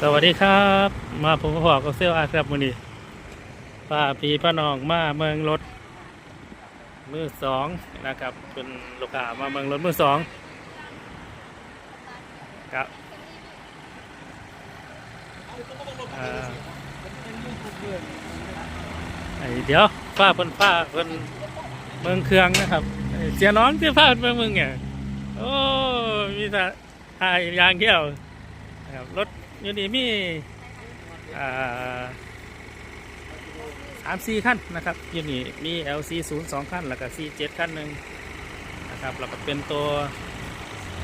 สวัสดีครับ มาผมก็บอกกับเซลอาครับมือนี้ป้าพีป้าน้องมาเมืองรถ มือสองนะครับเป็นลูกค้ามาเมืองรถมือสองครับไอเดี๋ยวป้าเพิ่นป้าเพิ่นเมืองเครื่องนะครับ เสียน้องที่ป้าเพิ่นเมืองไงโอ้มีแต่ทายยางเที่ยว นะครับรถยูนี่มีอ่าสามสี่ขั้นนะครับยูนี่มี LC 0 2ขั้นแล้วก็ C 7ขั้นหนึ่งนะครับแล้วก็เป็นตัว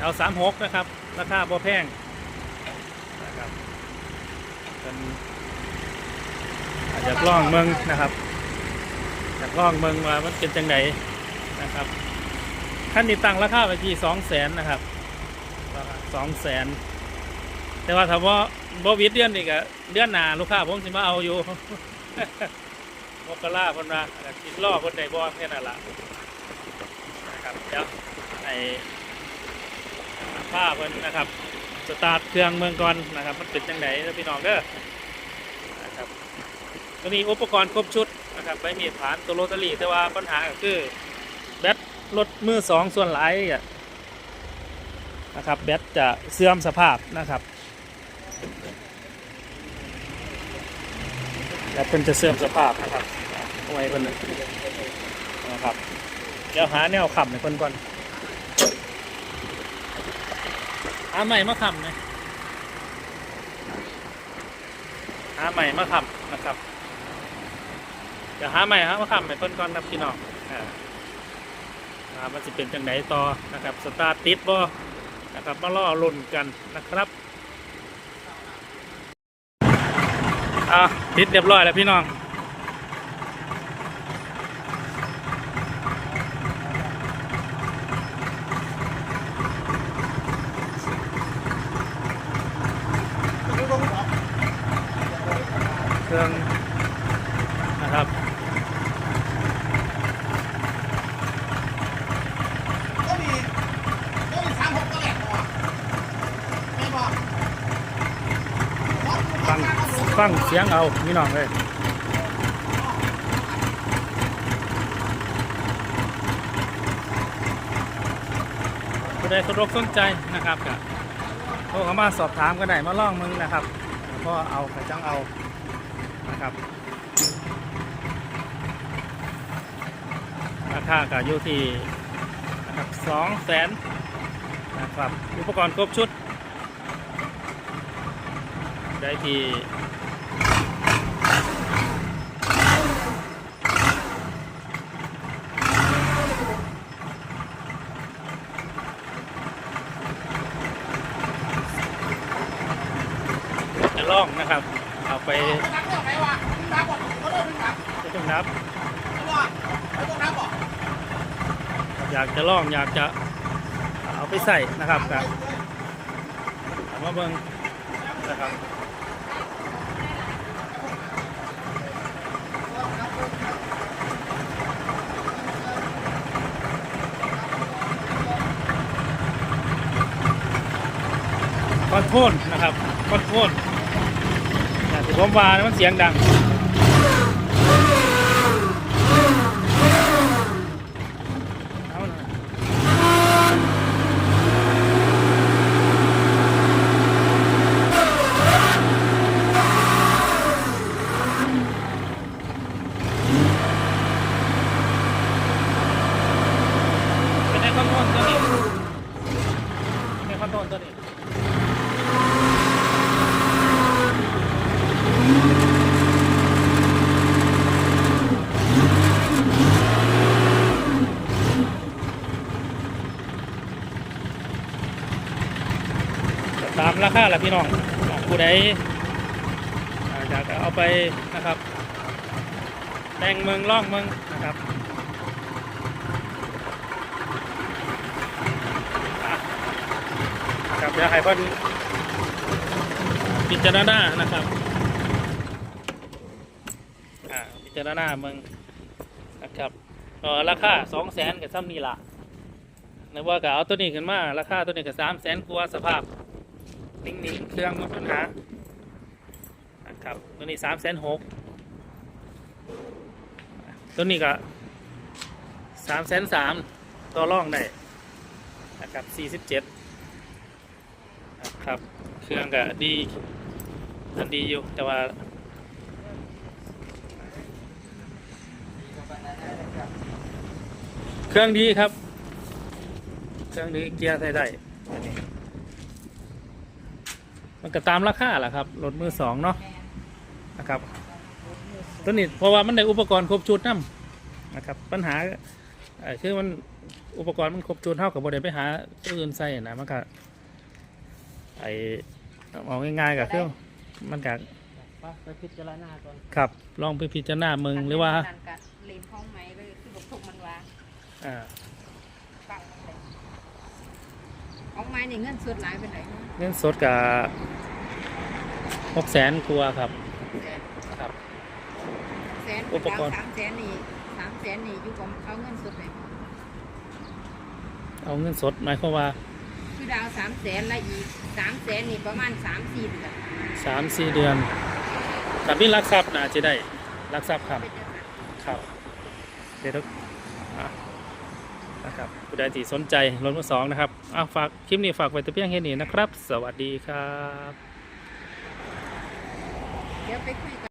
L 3 6นะครับ ราคาบ่แพงนะครับเป็นอาจจะลองเมืองนะครับอยากล่องเมืองว่ามันเป็นจังไดนะครับขั้นนี้ตั้งราคาไปที่สองแสนนะครับสองแสน แต่ว่าถ้าว่าบ่วิดเดือนนี่ก็เดือนหน้าลูกค้าผมสิมาเอาอยู่มกราคนว่าคิดล่อคนใดบ่แค่นั้นล่ะนะครับเดี๋ยวไอ้ผ้าเพิ่นนะครับสตาร์ทเครื่องเมืองก่อนนะครับ มันเป็นจังไดแล้วพี่น้องเด้อนะครับก็มีอุปกรณ์ครบชุดนะครับไม่มีฐานตัวโรตารี่แต่ว่าปัญหาก็คือแบตรถมือสองส่วนหลายนะครับแบตจะเสื่อมสภาพนะครับ แล้วเพิ่นจะเสื่อมสภาพนะครับเอาไว้เพิ่นนะครับเดี๋ยวหาแนวขับให้เพิ่นก่อนหาใหม่มาขับน่อยหาใหม่มาขับนะครับเดี๋ยวหาใหม่หามาขับให้เพิ่นก่อนครับพี่น้องอ่ามันจะเป็นจังไดต่อนะครับสตาร์ติดบ่นะครับมาล่อลุ่นกันนะครับ อะติดเรียบร้อยแล้วพี่น้องเครื่องนะครับ ก็มีก็มีสามหกก็แหลกตัวไม่บอก ฟัง ฟังเสียงเอาพี่น้องเลยผู้ใดสะดวกสนใจนะครับก็โทรเข้ามาสอบถามกันได้มาล่องมึงนะครับก็เอากระจังเอานะครับราคาก็อยู่ที่นะครับสองแสนนะครับอุปกรณ์ครบชุดได้ที่จะล่อง นะครับ เอาไปนับเรื่องไหนวะนับบอกเขาเริ่มนับจะต้องนับไม่ว่าไม่ต้องนับบอกอยากจะล่องอยากจะเอาไปใส่นะครับครับเอามาเบิ่งนะครับคอนโทรลนะครับคอนโทรลอย่างที่ ผมว่ามันเสียงดัง เอาหน่อยเป็นไงคอนโทรลตัวนี้เป็นไงคอนโทรลตัวนี้ ตามราแหละพี่น้องผู้ใดอยากจะเอาไปนะครับแต่งเมืองล่องเมืองนะครับอะครับเดี๋ยวให้เพิ่นพิจารณานะครับอ่าพิจารณาเมืองนะครับออราคาสองแสนกับซ้ำนี่ละนึกว่าก็เอาตัวนี้ขึ้นมา ราคาตัวนี้ก็สามแสนกว่าสภาพ นิ่งๆเครื่องมมีปัญหานะครับตัวนี้สามแสนหกตัวนี้ก็สามแสนสามต่อรองได้นะครับสี่สิบเจ็ดนะครับเครื่องก็ดีอันดีอยู่แต่ว่าเครื่องดีครับ เครื่องดีเกียร์ใส่ได้ มันก็ตามราคาแหละครับรถมือสองเนาะนะครับตัวนี้เพราะว่ามันได้อุปกรณ์ครบชุดนํนะครับ ปัญหาเอ่อคือมันอุปกรณ์มันครบชุดเท่ากับบริไปหาตัวอื่นใส่นะมันก็ไอเอาง่ายๆกับเครื่องมันก็ไปพิจารณาก่อนขับลองไปพิจารณามึงหรือว่านั่นก็เลนห้องไหมเลยคือบอกทุกมันว่าอ่า ปังมันเลย ห้องไม้นี่เงินส่วนหลายไปไหนเนาะเงินสดกับหกแสนกลัวาครับแสนครับ แสนอุปกรณ์ดาวสามแสนนี่สามแสนนี่อยู่กับเอาเงินสดเลยเอาเงินสดหมายความว่าคือดาวสามแสนและอีกสามแสนนี่ประมาณสามสี่เดือนสามสี่เดือนแต่พี่รักทรัพย์นะจะได้รักทรัพย์ครับ เป็นจังซั่น ครับ เดี๋ยวทุกอะ นะครับผู้ใดที่สนใจรถมือสองนะครับเอาฝากคลิปนี้ฝากไว้แต่เพียงแค่นี้นะครับ สวัสดีครับ เดี๋ยวไปคุยกัน